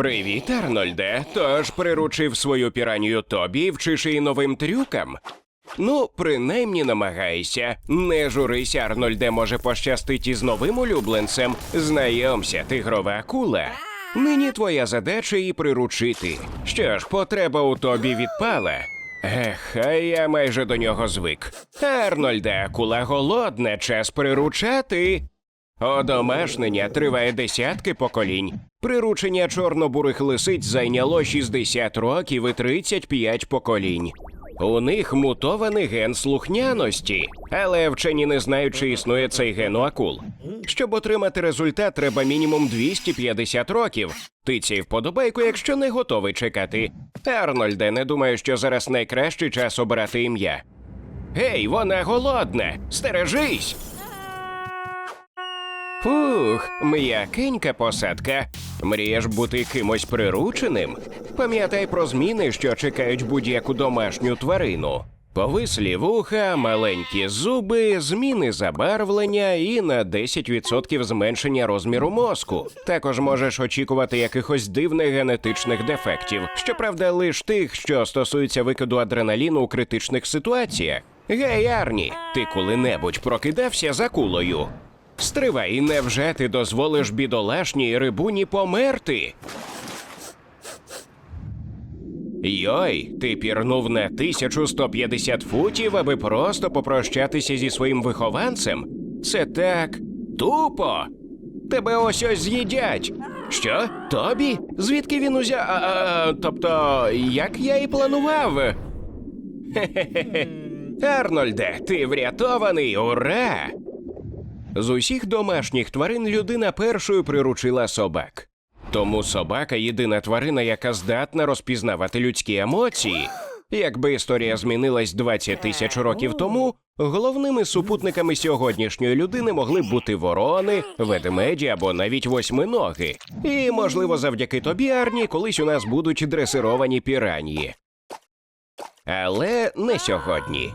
Привіт, Арнольде. Тож приручив свою піранію Тобі вчиш її новим трюкам. Ну, принаймні намагайся. Не журися, Арнольде, може пощастить із новим улюбленцем. Знайомся, тигрова акула. Нині твоя задача її приручити. Що ж, потреба у тобі відпала. Ех, а я майже до нього звик. Арнольде, акула голодна, час приручати. Одомашнення триває десятки поколінь. Приручення чорнобурих лисиць зайняло 60 років і 35 поколінь. У них мутований ген слухняності, але вчені не знають, чи існує цей ген у акул. Щоб отримати результат, треба мінімум 250 років. Тицяй вподобайку, якщо не готовий чекати. Арнольде, не думаю, що зараз найкращий час обрати ім'я. Гей, вона голодна! Стережись! Фух, м'якенька посадка. Мрієш бути кимось прирученим? Пам'ятай про зміни, що чекають будь-яку домашню тварину. Повислі вуха, маленькі зуби, зміни забарвлення і на 10% зменшення розміру мозку. Також можеш очікувати якихось дивних генетичних дефектів. Щоправда, лиш тих, що стосуються викиду адреналіну у критичних ситуаціях. Гей, Арні, ти коли-небудь прокидався за кулою? Стривай, невже ти дозволиш бідолашній рибуні померти? Йой, ти пірнув на 1150 футів, аби просто попрощатися зі своїм вихованцем? Це так тупо. Тебе ось ось з'їдять. Що? Тобі? Звідки він узяв? А, а, тобто, як я і планував? Хе-хе-хе. Арнольде, ти врятований, ура! З усіх домашніх тварин людина першою приручила собак. Тому собака єдина тварина, яка здатна розпізнавати людські емоції. Якби історія змінилась 20 тисяч років тому, головними супутниками сьогоднішньої людини могли б бути ворони, ведмеді або навіть восьминоги. І, можливо, завдяки тобі, Арні, колись у нас будуть дресировані піранії. Але не сьогодні.